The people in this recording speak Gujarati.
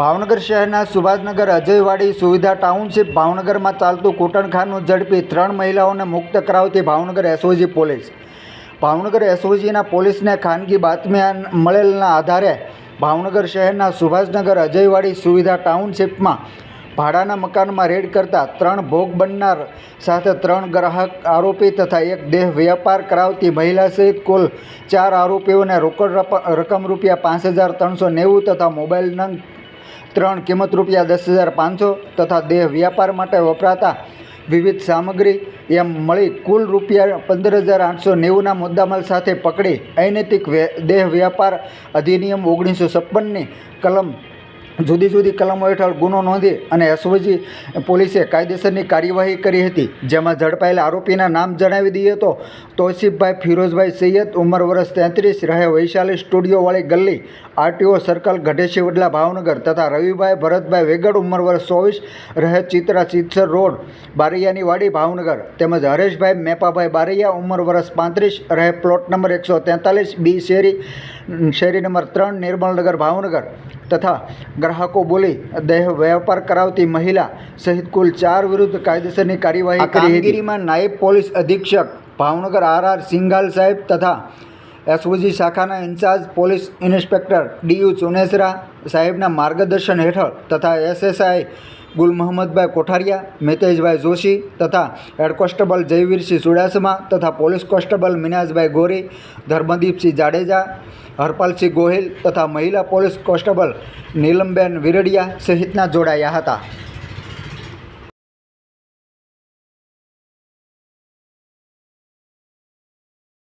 ભાવનગર શહેરના સુભાષનગર અજયવાડી સુવિધા ટાઉનશીપ ભાવનગરમાં ચાલતું કૂટણખાનું ઝડપી ત્રણ મહિલાઓને મુક્ત કરાવતી ભાવનગર એસઓજી પોલીસ. ભાવનગર એસઓજીના પોલીસને ખાનગી બાતમી મળેલના આધારે ભાવનગર શહેરના સુભાષનગર અજયવાડી સુવિધા ટાઉનશીપમાં ભાડાના મકાનમાં રેડ કરતા ત્રણ ભોગ બનનાર સાથે ત્રણ ગ્રાહક આરોપી તથા એક દેહ વ્યાપાર કરાવતી મહિલા સહિત કુલ ચાર આરોપીઓને રોકડ રકમ રૂપિયા પાંચ હજાર ત્રણસો નેવું તથા મોબાઈલ નંગ ત્રણ કિંમત રૂપિયા દસ હજાર પાંચસો તથા દેહ વ્યાપાર માટે વપરાતા વિવિધ સામગ્રી એમ મળી કુલ રૂપિયા પંદર હજાર આઠસો નેવુંના મુદ્દામાલ સાથે પકડી. અનૈતિક દેહ વ્યાપાર અધિનિયમ ઓગણીસો છપ્પનની કલમ જુદી જુદી કલમો હેઠળ ગુનો નોંધી અને એસઓજી પોલીસે કાયદેસરની કાર્યવાહી કરી હતી. જેમાં ઝડપાયેલા આરોપીના નામ જણાવી દઈએ તો તોસીફભાઈ ફિરોઝભાઈ સૈયદ, ઉંમર વર્ષ તેત્રીસ, રહે વૈશાલી સ્ટુડિયોવાળી ગલ્લી આરટીઓ સર્કલ, ગઢેશી વડલા, ભાવનગર તથા રવિભાઈ ભરતભાઈ વેગડ, ઉંમર વર્ષ ચોવીસ, રહે ચિત્રા ચિત્સર રોડ, બારૈયાની વાડી, ભાવનગર. તેમજ હરેશભાઈ મેપાભાઈ બારૈયા, ઉંમર વર્ષ પાંત્રીસ, રહે પ્લોટ નંબર એકસો તેતાલીસ, બી શેરી શેરી નંબર ત્રણ, નિર્મલનગર, ભાવનગર. તથા ગ્રાહકો બોલી દેહ વેપાર કરાવતી મહિલા સહિત કુલ ચાર વિરુદ્ધ કાયદેસરની કાર્યવાહી કરી કામગીરીમાં નાયબ પોલીસ અધિક્ષક ભાવનગર આર આર સિંઘાલ સાહેબ તથા એસઓજી શાખાના incharge police inspector DU Chunesara સાહેબના માર્ગદર્શન હેઠળ તથા એસએસઆઈ ગુલ મહંમદભાઈ કોઠારિયા, મિતેશભાઈ જોશી તથા હેડ કોન્સ્ટેબલ જયવીરસિંહ ચુડાસમા તથા પોલીસ કોન્સ્ટેબલ મિનાજભાઈ ગોરી, ધર્મદીપસિંહ જાડેજા, હરપાલસિંહ ગોહિલ તથા મહિલા પોલીસ કોન્સ્ટેબલ નીલમબેન વિરડિયા સહિતના જોડાયા હતા.